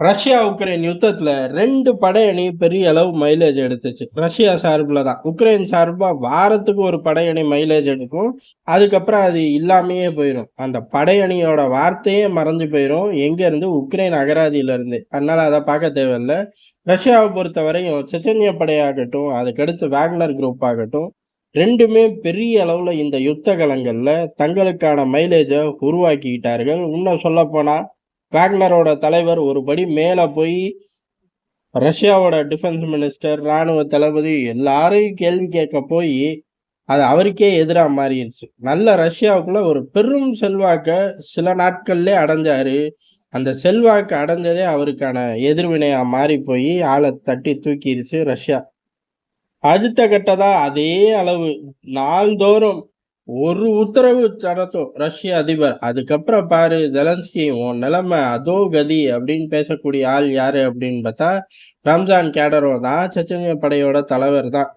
Russia Ukraine யுத்தத்தில் ரெண்டு படையணி பெரிய அளவு மைலேஜ் எடுத்துச்சு. ரஷ்யா சார்பில் தான். உக்ரைன் சார்பாக வாரத்துக்கு ஒரு படையணி மைலேஜ் எடுக்கும். அதுக்கப்புறம் அது இல்லாமையே போயிடும் அந்த படையணியோட வார்த்தையே மறைஞ்சு போயிடும் எங்கேருந்து? உக்ரைன் அகராதியிலேருந்து. அதனால் அதை பார்க்க தேவையில்ல. ரஷ்யாவை பொறுத்த வரையும் செச்சன்ய படையாகட்டும் அதுக்கடுத்து வேக்னர் குரூப் ஆகட்டும் ரெண்டுமே பெரிய அளவில் இந்த யுத்த கலங்களில் தங்களுக்கான மைலேஜை உருவாக்கிக்கிட்டார்கள் இன்னும் சொல்லப்போனால் வேக்னரோட தலைவர் ஒரு படி மேலே போய் ரஷ்யாவோட டிஃபென்ஸ் மினிஸ்டர் ராணுவ தளபதி எல்லாரையும் கேள்வி கேட்க போய் அது அவருக்கே எதிராக மாறிடுச்சு நல்ல ரஷ்யாவுக்குள்ள ஒரு பெரும் செல்வாக்கை சில நாட்கள்லே அடைஞ்சாரு. அந்த செல்வாக்கு அடைஞ்சதே அவருக்கான எதிர்வினையாக மாறி போய் ஆளை தட்டி தூக்கிடுச்சு ரஷ்யா. அடுத்த கட்டதாக அதே அளவு. நாள்தோறும் ஒரு உத்தரவு தரட்டும் ரஷ்ய அதிபர். அதுக்கப்புறம் பாரு ஜெலன்ஸ்கி உன் நிலைமை அதோ கதி அப்படின்னு பேசக்கூடிய ஆள் யாரு அப்படின்னு பார்த்தா ரம்ஜான் கேடரோ தான் செச்சனிய படையோட தலைவர் தான்.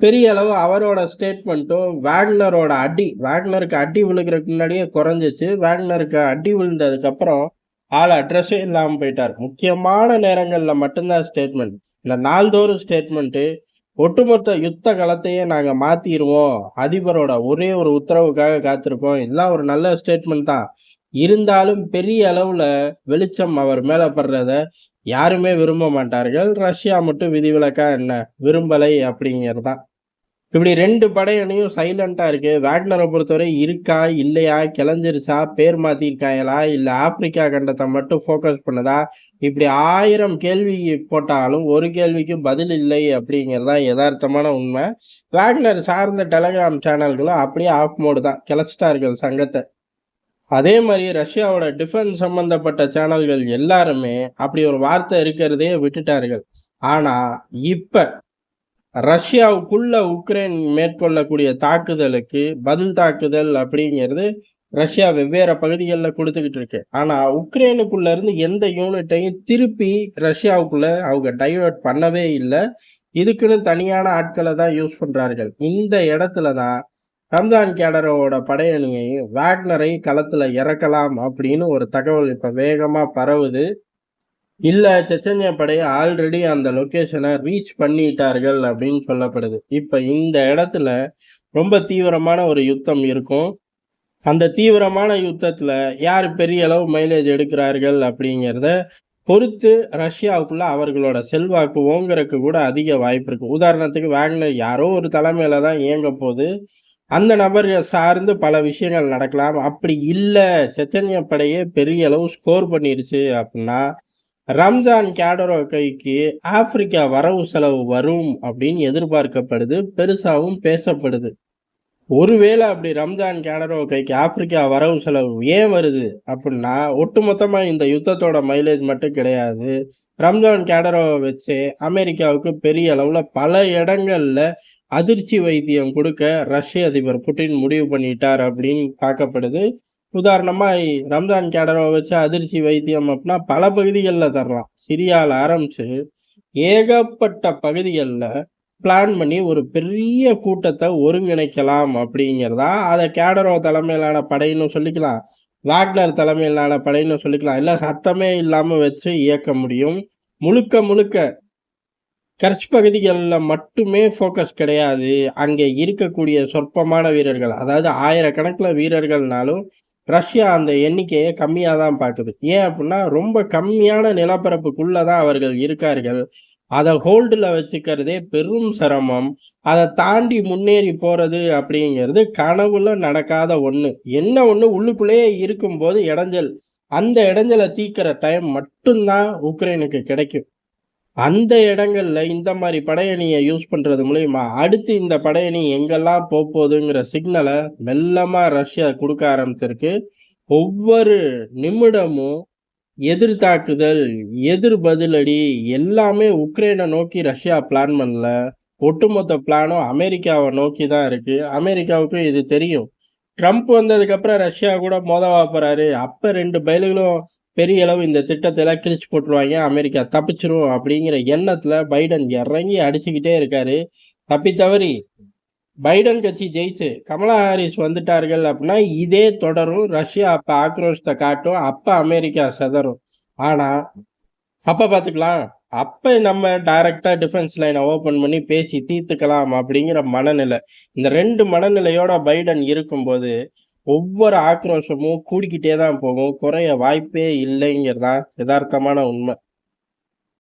பெரிய அளவு அவரோட ஸ்டேட்மெண்ட்டும் வேக்னரோட அடி வேக்னருக்கு அடி விழுகிறதுக்கு முன்னாடியே குறைஞ்சிச்சு. வேக்னருக்கு அடி விழுந்ததுக்கப்புறம் ஆள் அட்ரஸே இல்லாமல் போயிட்டார். முக்கியமான நேரங்களில் மட்டும்தான் ஸ்டேட்மெண்ட் இந்த நாள்தோறும் ஸ்டேட்மெண்ட்டு ஒட்டுமொத்த யுத்த களத்தையே நாங்கள் மாற்றிடுவோம் அதிபரோட ஒரே ஒரு உத்தரவுக்காக காத்திருப்போம். எல்லாம் ஒரு நல்ல ஸ்டேட்மெண்ட் தான். இருந்தாலும் பெரிய அளவில் வெளிச்சம் அவர் மேலே படுறத யாருமே விரும்ப மாட்டார்கள். ரஷ்யா மட்டும் விதிவிலக்கா என்ன? விரும்பலை அப்படிங்கிறது தான் இப்படி ரெண்டு படையணியும் சைலண்டாக இருக்கு. வேக்னரை பொறுத்தவரை இருக்கா இல்லையா கிளஞ்சிருச்சா பேர் மாத்திருக்காங்களா இல்லை ஆப்பிரிக்கா கண்டத்தை மட்டும் ஃபோக்கஸ் பண்ணுதா? இப்படி ஆயிரம் கேள்வி போட்டாலும் ஒரு கேள்விக்கும் பதில் இல்லை அப்படிங்கிறது தான் யதார்த்தமான உண்மை. வேக்னர் சார்ந்த டெலகிராம் சேனல்களும் அப்படியே ஆஃப் மோடு தான். கிளச்சிட்டார்கள் சங்கத்தை. அதே மாதிரி ரஷ்யாவோட டிஃபென்ஸ் சம்பந்தப்பட்ட சேனல்கள் எல்லாருமே அப்படி ஒரு வார்த்தை இருக்கிறதே விட்டுட்டார்கள். ஆனா இப்ப ரஷ்யாவுக்குள்ள உக்ரைன் மேற்கொள்ளக்கூடிய தாக்குதலுக்கு பதில் தாக்குதல் அப்படிங்கிறது ரஷ்யா வெவ்வேறு பகுதிகளில் கொடுத்துக்கிட்டு இருக்கு. ஆனால் உக்ரைனுக்குள்ள இருந்து எந்த யூனிட்டையும் திருப்பி ரஷ்யாவுக்குள்ள அவங்க டைவர்ட் பண்ணவே இல்லை. இதுக்குன்னு தனியான ஆட்களை தான் யூஸ் பண்ணுறார்கள் இந்த இடத்துல தான் ரம்ஜான் கேடரோட படையணியை வேக்னரை களத்தில் இறக்கலாம் அப்படின்னு ஒரு தகவல் இப்போ வேகமாக பரவுது. இல்லை செச்சன்யா படை ஆல்ரெடி அந்த லொக்கேஷனை ரீச் பண்ணிட்டார்கள் அப்படின்னு சொல்லப்படுது. இப்போ இந்த இடத்துல ரொம்ப தீவிரமான ஒரு யுத்தம் இருக்கும். அந்த தீவிரமான யுத்தத்தில் யார் பெரிய அளவு மைலேஜ் எடுக்கிறார்கள் அப்படிங்கிறத பொறுத்து ரஷ்யாவுக்குள்ள அவர்களோட செல்வாக்கு ஓங்குறதுக்கு கூட அதிக வாய்ப்பு இருக்குது உதாரணத்துக்கு வேக்னர் யாரோ ஒரு தலைமையில் தான் இயங்க போது அந்த நபர் சார்ந்து பல விஷயங்கள் நடக்கலாம். அப்படி இல்லை செச்சன்ய படையே பெரிய அளவு ஸ்கோர் பண்ணிருச்சு அப்படின்னா ரம்ஜான் கேடரோ கைக்கு ஆப்பிரிக்கா வரவு செலவு வரும் அப்படின்னு எதிர்பார்க்கப்படுது பெருசாகவும் பேசப்படுது. ஒருவேளை அப்படி ரம்ஜான் கேடரோ கைக்கு ஆப்பிரிக்கா வரவு செலவு ஏன் வருது அப்படின்னா ஒட்டுமொத்தமாக இந்த யுத்தத்தோட மைலேஜ் மட்டும் கிடையாது. ரம்ஜான் கேடரோவை வச்சு அமெரிக்காவுக்கு பெரிய அளவில் பல இடங்களில் அதிர்ச்சி வைத்தியம் கொடுக்க ரஷ்ய அதிபர் புட்டின் முடிவு பண்ணிட்டார் அப்படின்னு பார்க்கப்படுது. உதாரணமாக ரம்ஜான் கேடரை வச்சு அதிர்ச்சி வைத்தியம் அப்படின்னா பல பகுதிகளில் தரலாம். சிரியாவில் ஆரம்பித்து ஏகப்பட்ட பகுதிகளில் பிளான் பண்ணி ஒரு பெரிய கூட்டத்தை ஒருங்கிணைக்கலாம் அப்படிங்கிறதா அதை கேடரோ தலைமையிலான படைன்னு சொல்லிக்கலாம் வாக்னர் தலைமையிலான படைன்னு சொல்லிக்கலாம். இல்லை சத்தமே இல்லாமல் வச்சு இயக்க முடியும். முழுக்க முழுக்க கர்ச் பகுதிகளில் மட்டுமே ஃபோக்கஸ் கிடையாது. அங்கே இருக்கக்கூடிய சொற்பமான வீரர்கள் அதாவது ஆயிரக்கணக்கில் வீரர்கள்னாலும் ரஷ்யா அந்த எண்ணிக்கையை கம்மியாக தான் பார்க்குது. ஏன் அப்படின்னா ரொம்ப கம்மியான நிலப்பரப்புக்குள்ளே தான் அவர்கள் இருக்கார்கள். அதை ஹோல்டில் வச்சுக்கிறதே பெரும் சிரமம். அதை தாண்டி முன்னேறி போகிறது அப்படிங்கிறது கனவுல நடக்காத ஒன்று என்ன ஒன்று உள்ளுக்குள்ளேயே இருக்கும்போது இடைஞ்சல். அந்த இடைஞ்சலை தீக்கிற டைம் மட்டும்தான் உக்ரைனுக்கு கிடைக்கும். அந்த இடங்களில் இந்த மாதிரி படையணியை யூஸ் பண்ணுறது மூலயமா அடுத்து இந்த படையணி எங்கெல்லாம் போகுதுங்கிற சிக்னலை மெல்லமாக ரஷ்யா கொடுக்க ஆரம்பிச்சிருக்கு. ஒவ்வொரு நிமிடமும் எதிர் தாக்குதல் எதிர் பதிலடி எல்லாமே உக்ரைனை நோக்கி ரஷ்யா பிளான் பண்ணல. ஒட்டுமொத்த பிளானும் அமெரிக்காவை நோக்கி தான் இருக்குது அமெரிக்காவுக்கும் இது தெரியும். ட்ரம்ப் வந்ததுக்கப்புறம் ரஷ்யா கூட மோதவா போகிறாரு அப்போ ரெண்டு பயல்களும் பெரிய அளவு இந்த திட்டத்தெல்லாம் கிழிச்சு போட்டுருவாங்க அமெரிக்கா தப்பிச்சிரும் அப்படிங்கிற எண்ணத்துல பைடன் இறங்கி அடிச்சுக்கிட்டே இருக்காரு தப்பி தவறி பைடன் கட்சி ஜெயிச்சு கமலா ஹாரிஸ் வந்துட்டார்கள் அப்படின்னா இதே தொடரும் ரஷ்யா அப்ப ஆக்ரோஷத்தை காட்டும் அப்ப அமெரிக்கா செதறும் ஆனா அப்ப பாத்துக்கலாம். அப்ப நம்ம டைரக்ட்டா டிஃபென்ஸ் லைனை ஓப்பன் பண்ணி பேசி தீர்த்துக்கலாம் அப்படிங்கிற மனநிலை. இந்த ரெண்டு மனநிலையோட பைடன் இருக்கும்போது, ஒவ்வொரு ஆக்ரோஷமும் கூடிக்கிட்டே தான் போகும். குறைய வாய்ப்பே இல்லைங்கிறது தான் எதார்த்தமான உண்மை.